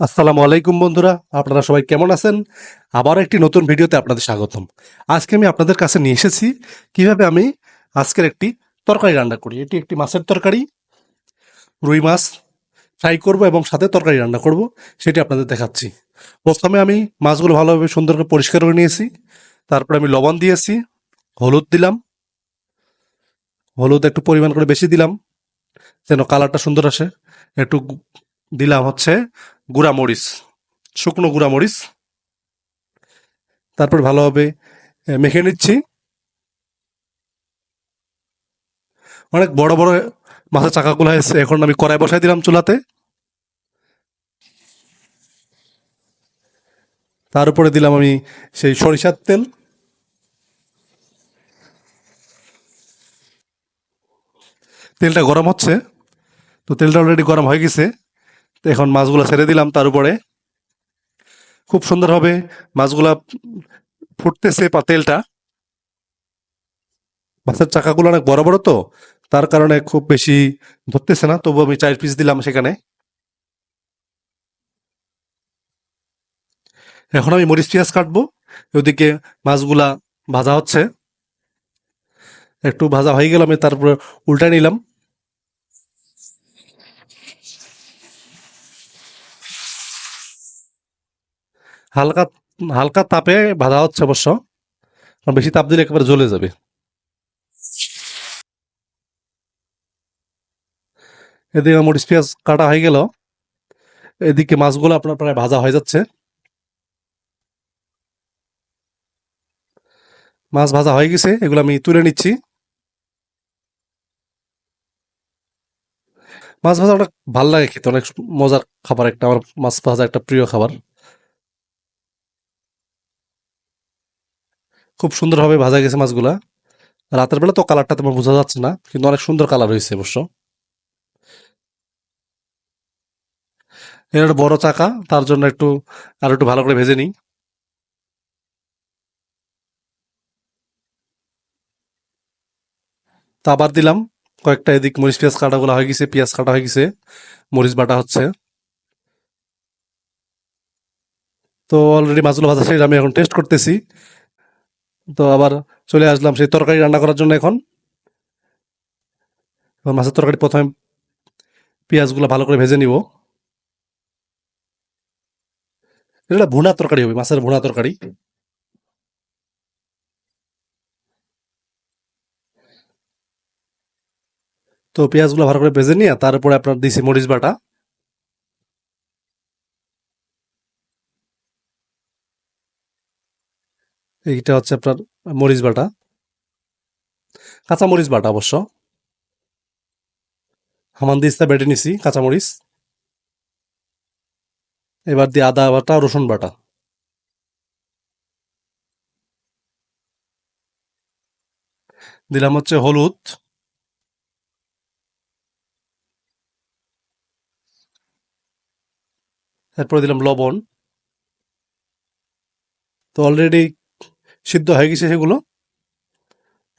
আসসালামু আলাইকুম বন্ধুরা, আপনারা সবাই কেমন আছেন? আবার একটি নতুন ভিডিওতে আপনাদের স্বাগতম। আজকে আমি আপনাদের কাছে নিয়ে এসেছি কীভাবে আমি আজকের একটি তরকারি রান্না করি। এটি একটি মাছের তরকারি, রুই মাছ ফ্রাই করব এবং সাথে তরকারি রান্না করব, সেটি আপনাদের দেখাচ্ছি। প্রথমে আমি মাছগুলো ভালোভাবে সুন্দর করে পরিষ্কার করে নিয়েছি। তারপরে আমি লবণ দিয়েছি, হলুদ দিলাম, হলুদ একটু পরিমাণ করে বেশি দিলাম, যেন কালারটা সুন্দর আসে। একটু দিলাম হচ্ছে গুঁড়া মরিচ, শুকনো গুঁড়া মরিচ। তারপর ভালোভাবে মেখে নিচ্ছি। অনেক বড় বড় মাছের চাকাগুলো হয়েছে এখন আমি কড়াই বসাই দিলাম চুলাতে। তার উপরে দিলাম আমি সেই সরিষার তেল। তেলটা গরম হচ্ছে, তো তেলটা অলরেডি গরম হয়ে গেছে। এখন মাছগুলো ছেড়ে দিলাম তার উপরে খুব সুন্দরভাবে মাছগুলা ফুটতেছে পা তেলটা মাছের চাকাগুলো অনেক বড় বড় তো, তার কারণে খুব বেশি ধরতেছে না তবু আমি চার পিস দিলাম সেখানে। এখন আমি মরিচ পেঁয়াজ কাটবো ওদিকে মাছগুলা ভাজা হচ্ছে। একটু ভাজা হয়ে গেল, আমি তারপর উল্টা নিলাম। হালকা হালকা তাপে ভাজা হচ্ছে অবশ্য। বেশি তাপ দিলে একেবারে জ্বলে যাবে। এদিকে মরিচ পেঁয়াজ কাটা হয়ে গেল। এদিকে মাছগুলো আপনার প্রায় ভাজা হয়ে যাচ্ছে। মাছ ভাজা হয়ে গেছে, এগুলো আমি তুলে নিচ্ছি। মাছ ভাজা অনেক ভালো লাগে খেতে, অনেক মজার খাবার একটা, আমার মাছ ভাজা একটা প্রিয় খাবার। খুব সুন্দরভাবে ভাজা গেছে মাছগুলা। রাতের বেলা তো কালারটা তেমন বোঝা যাচ্ছে না, কিন্তু অনেক সুন্দর কালার হয়েছে, অবশ্য। এর বড় চাকা, তার জন্য একটু, আর একটু ভালো করে ভেজে নিই। তা আবার দিলাম কয়েকটা এদিক মরিচ, পেঁয়াজ কাটাগুলো হয়ে গেছে, পেঁয়াজ কাটা হয়ে গেছে, মরিচ বাটা হচ্ছে। তো অলরেডি মাছগুলো ভাজা শেষ, আমি এখন টেস্ট করতেছি। তো আবার চলে আসলাম সেই তরকারি রান্না করার জন্য এখন। মাছের তরকারি প্রথমে পেঁয়াজগুলো ভালো করে ভেজে নিব। এটা ভুনা তরকারি হবে, মাছের ভুনা তরকারি। তো পেঁয়াজগুলো ভালো করে ভেজে নিয়ে তারপরে আপনার দিছি মরিচ বাটা। এইটা হচ্ছে আপনার মরিচ বাটা। কাঁচামরিচ বাটা অবশ্য। হামান দিস্তা বেটে নিছি কাঁচামরিচ এবার দিয়ে আদা বাটা, রসুন বাটা। দিলাম হচ্ছে হলুদ। এরপরে দিলাম লবণ। তো অলরেডি সিদ্ধ হয়ে গেছে সেগুলো।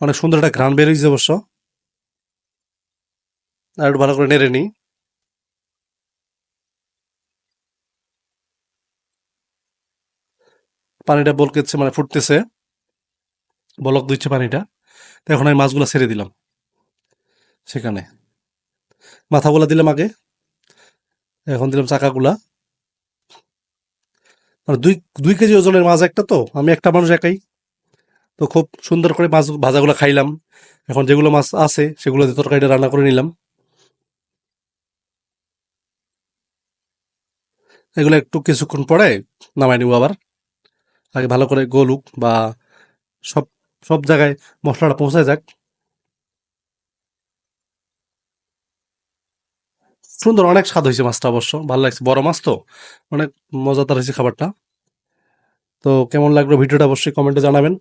অনেক সুন্দর একটা ঘ্রাণ বের হয়েছে অবশ্য। আর একটু ভালো করে নেড়ে নিই। পানিটা বলকেছে মানে ফুটতেছে। বলক দিচ্ছে পানিটা। এখন আমি মাছগুলো ছেড়ে দিলাম সেখানে। মাথাগুলা দিলাম আগে। এখন দিলাম চাকাগুলা। মানে দুই দুই কেজি ওজনের মাছ একটা তো? আমি একটা মানুষ একাই। তো খুব সুন্দর করে মাছ ভাজাগুলো খাইলাম। এখন যেগুলো মাছ আছে, সেগুলো দিয়ে তরকারিটা রান্না করে নিলাম। এগুলো একটু কিছুক্ষণ পরে নামাই নিব আবার। আগে ভালো করে গলুক বা সব সব জায়গায় মশলাটা পৌঁছায় যাক। সুন্দর অনেক স্বাদ হয়েছে মাছটা অবশ্য, ভালো লাগছে। বড় মাছ তো, অনেক মজাদার হয়েছে খাবারটা। তো কেমন লাগল ভিডিওটা অবশ্যই কমেন্টে জানাবেন।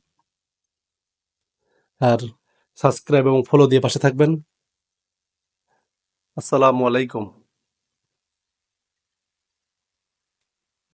আর সাবস্ক্রাইব এবং ফলো দিয়ে পাশে থাকবেন। আসসালামু আলাইকুম।